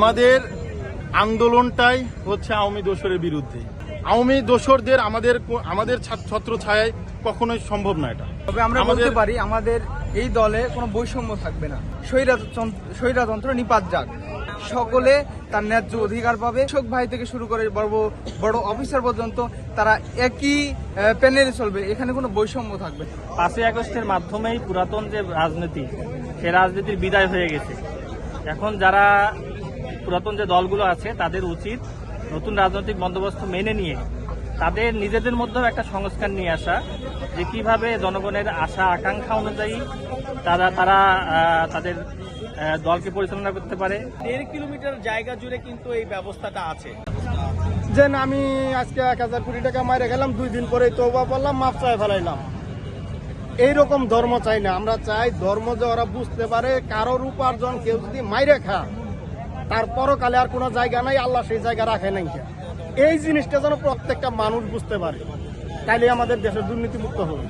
আমাদের আন্দোলনটাই হচ্ছে আওয়ামী দোসরের বিরুদ্ধে। আওয়ামী দোসরদের আমাদের আমাদের ছাত্র ছায়ায় কখনোই সম্ভব না এটা। তবে আমরা আমাদের- বলতে পারি আমাদের এই দলে কোনো বৈষম্য থাকবে না। স্বৈরাতন্ত্র- নিপাত যাক। সকলে তার ন্যায্য অধিকার পাবে। কৃষক ভাই থেকে শুরু করে বড় বড়- বড় অফিসার পর্যন্ত তারা একই প্যানেলে চলবে। এখানে কোনো বৈষম্য থাকবে পাঁচই আগস্টের মাধ্যমেই পুরাতন যে রাজনীতি সে রাজনীতির বিদায় হয়ে গেছে। এখন যারা পুরাতন যে দলগুলো আছে তাদের উচিত নতুন রাজনৈতিক বন্দোবস্ত মেনে নিয়ে তাদের নিজেদের মধ্যেও একটা সংস্কার নিয়ে আসা যে কীভাবে জনগণের আশা আকাঙ্ক্ষা অনুযায়ী তারা তারা তাদের দলকে পরিচালনা করতে পারে। দেড় কিলোমিটার জায়গা জুড়ে কিন্তু এই ব্যবস্থাটা আছে। যে আমি আজকে এক হাজার কোটি টাকা মাইরে গেলাম দুই দিন পরে তৌবা বললাম মাপ চাই ফেলাইলাম। এইরকম ধর্ম চাই না আমরা চাই ধর্ম যে ওরা বুঝতে পারে কারোর উপার্জন কেউ যদি মাইরে খা তার পরকালে আর কোনো জায়গা নাই, আল্লাহ সেই জায়গা রাখে নাই। এই জিনিসটা যেন প্রত্যেকটা মানুষ বুঝতে পারে, তাইলে আমাদের দেশের দুর্নীতিমুক্ত হবে।